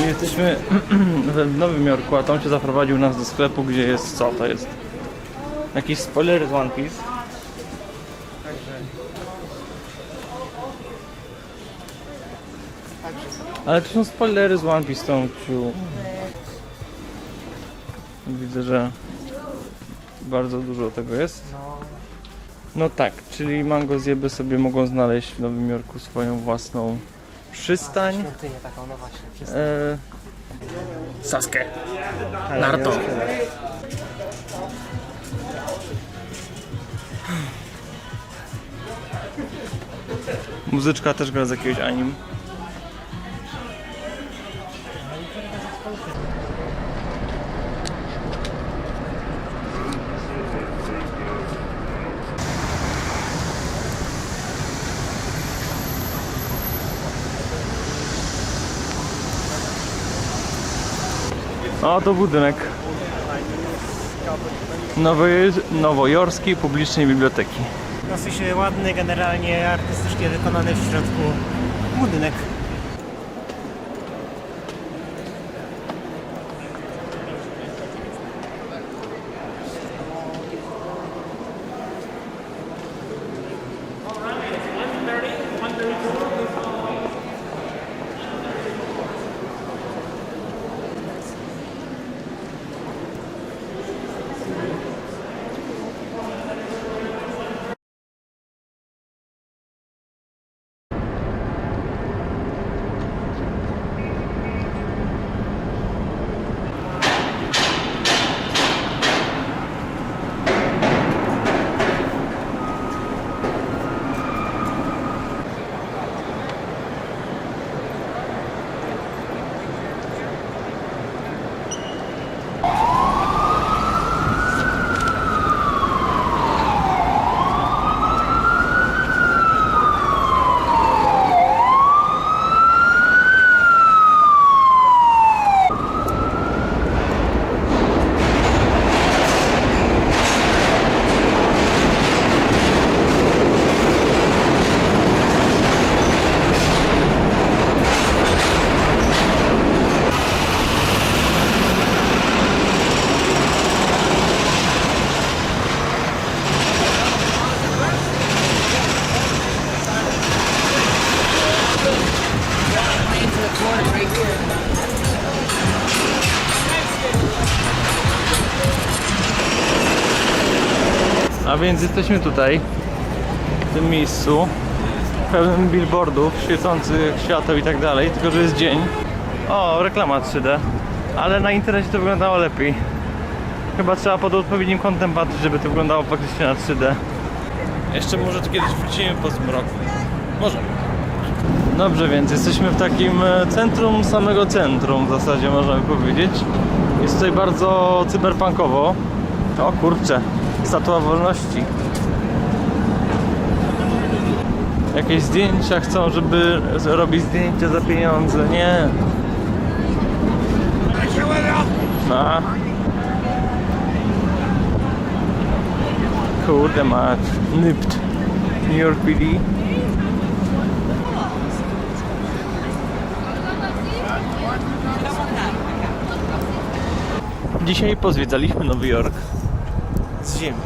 My jesteśmy w Nowym Jorku, a Tom się zaprowadził nas do sklepu, gdzie jest co to jest? Jakiś spoiler z One Piece. Ale to są spoilery z One Piece, Tomciu. Widzę, że bardzo dużo tego jest. No tak, czyli mango zjeby sobie mogą znaleźć w Nowym Jorku swoją własną przystań. Przez... E... Nie rozkrywa. Muzyczka też gra z jakiegoś anim. O, to budynek. Nowojorskiej Publicznej Biblioteki. Dosyć ładny, generalnie artystycznie wykonany w środku budynek. A więc jesteśmy tutaj, w tym miejscu, pełnym billboardów, świecących świateł i tak dalej, tylko że jest dzień. O, reklama 3D, ale na internecie to wyglądało lepiej. Chyba trzeba pod odpowiednim kątem patrzeć, żeby to wyglądało faktycznie na 3D. Jeszcze może tu kiedyś wrócimy po zmroku. Może. Dobrze, więc jesteśmy w takim e, centrum samego centrum w zasadzie można by powiedzieć. Jest tutaj bardzo cyberpunkowo. O kurczę, statua wolności. Jakieś zdjęcia chcą, żeby robić zdjęcia za pieniądze. Nie. A. Kurde mać. Nypt. New York PD. Dzisiaj pozwiedzaliśmy Nowy Jork z ziemi.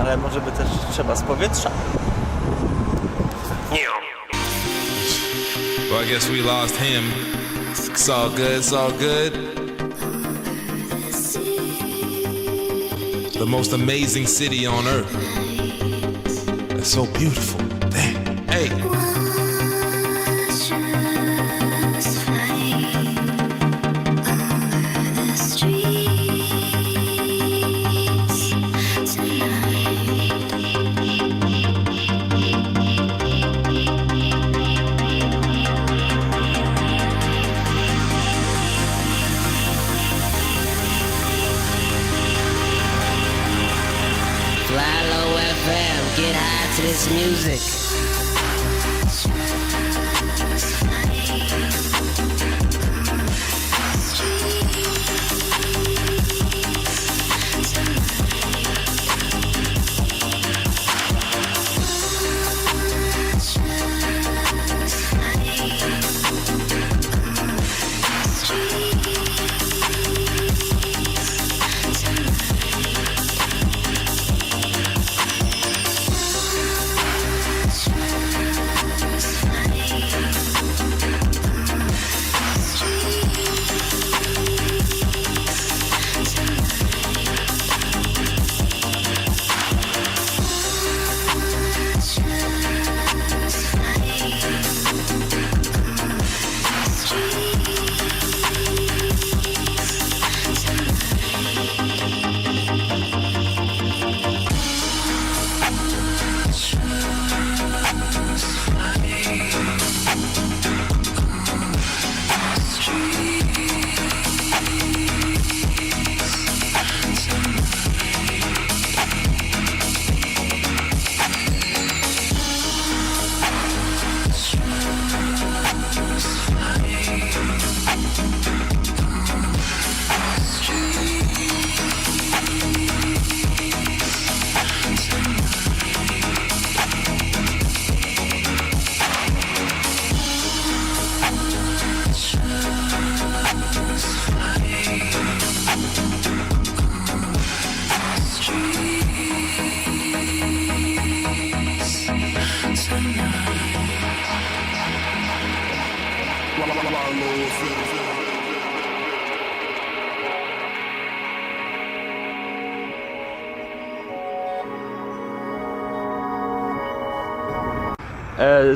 Ale może by też trzeba z powietrza. Well, I guess we lost him. It's all good. It's all good. The most amazing city on earth. It's so beautiful. Damn. Hey.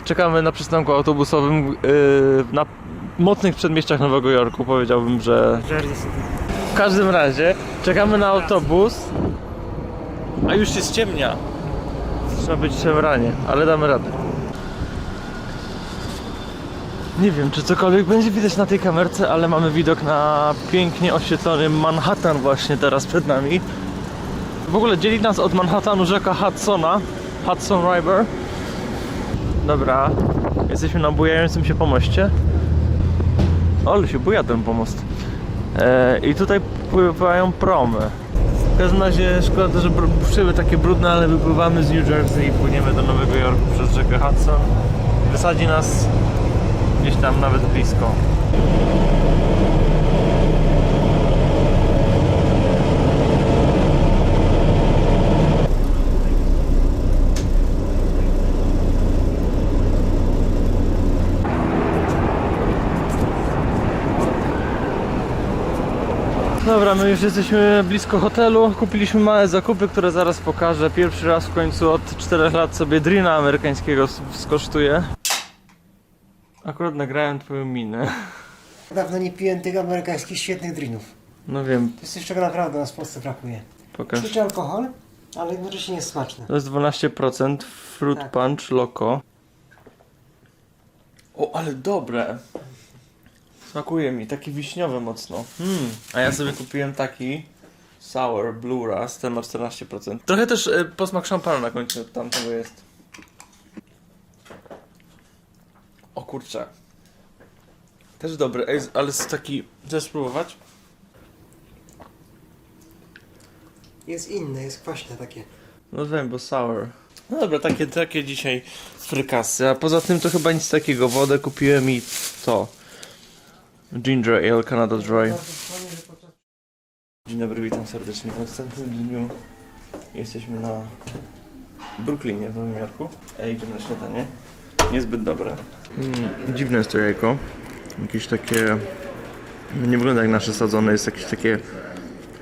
Czekamy na przystanku autobusowym e, na mocnych przedmieściach Nowego Jorku. Powiedziałbym, że w każdym razie czekamy na autobus, a już się ściemnia. Trzeba być szemranie, ale damy radę. Nie wiem, czy cokolwiek będzie widać na tej kamerce, ale mamy widok na pięknie oświetlony Manhattan właśnie teraz przed nami. W ogóle dzieli nas od Manhattanu rzeka Hudsona, Hudson River. Dobra, jesteśmy na bujającym się pomoście. Ale się buja ten pomost. E, I tutaj pływają promy. W każdym razie szkoda, że szyby takie brudne, ale wypływamy z New Jersey i płyniemy do Nowego Jorku przez rzekę Hudson. Wysadzi nas gdzieś tam nawet blisko. Dobra, my już jesteśmy blisko hotelu. Kupiliśmy małe zakupy, które zaraz pokażę. Pierwszy raz w końcu od 4 lat sobie drina amerykańskiego skosztuję. Akurat nagrałem twoją minę. Dawno nie piłem tych amerykańskich świetnych drinów. No wiem, To jest coś, czego naprawdę nas w Polsce brakuje. pokaż. Czuć alkohol, ale jednocześnie jest smaczne. To jest 12% Fruit Tak. Punch Loco. O, ale dobre. Smakuje mi, taki wiśniowy mocno. Hmm. A ja sobie kupiłem taki Sour Blue Ras, ten ma 14%. Trochę też y, posmak szampana na końcu tamtego jest. O kurczę. Też dobry, Ej, ale jest taki... Chcesz spróbować? Jest inne, jest kwaśne takie. No wiem, bo sour. No dobra, takie, takie dzisiaj frykasy. A poza tym to chyba nic takiego. Wodę kupiłem i to. Ginger Ale Canada Dry. Dzień dobry, witam serdecznie. W następnym dniu jesteśmy na Brooklynie w Nowym Jorku. Ej, idziemy na śniadanie. Niezbyt dobre. Mm, dziwne jest to jajko. Jakieś takie... Nie wygląda jak nasze sadzone, jest jakieś takie...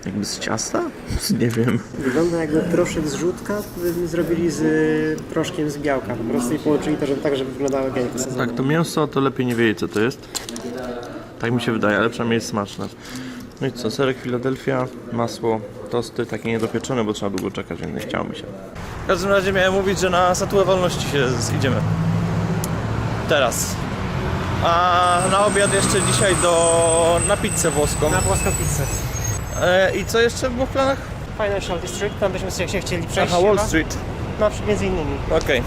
Jakby z ciasta? Nie wiem. Wygląda jakby proszek z żółtka zrobili z y, proszkiem z białka. Po prostu i połączyli to żeby, tak, żeby wyglądały jak jajko. Tak, to mięso to lepiej nie wiedzieć co to jest. Tak mi się wydaje, ale przynajmniej jest smaczne. No i co, serek Philadelphia, masło, tosty, takie niedopieczone, bo trzeba długo czekać, więc nie chciało mi się. W każdym razie miałem mówić, że na Statuę Wolności się idziemy. Teraz. A na obiad jeszcze dzisiaj do... na pizzę włoską. Na włoską pizzę. E, I co jeszcze było w planach? Financial District, tam byśmy się chcieli przejść Aha, Wall chyba. Street. No, między innymi. Okej.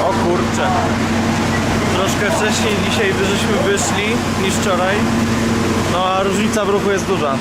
O kurczę. Troszkę wcześniej dzisiaj żeśmy wyszli niż wczoraj. No a różnica w ruchu jest duża.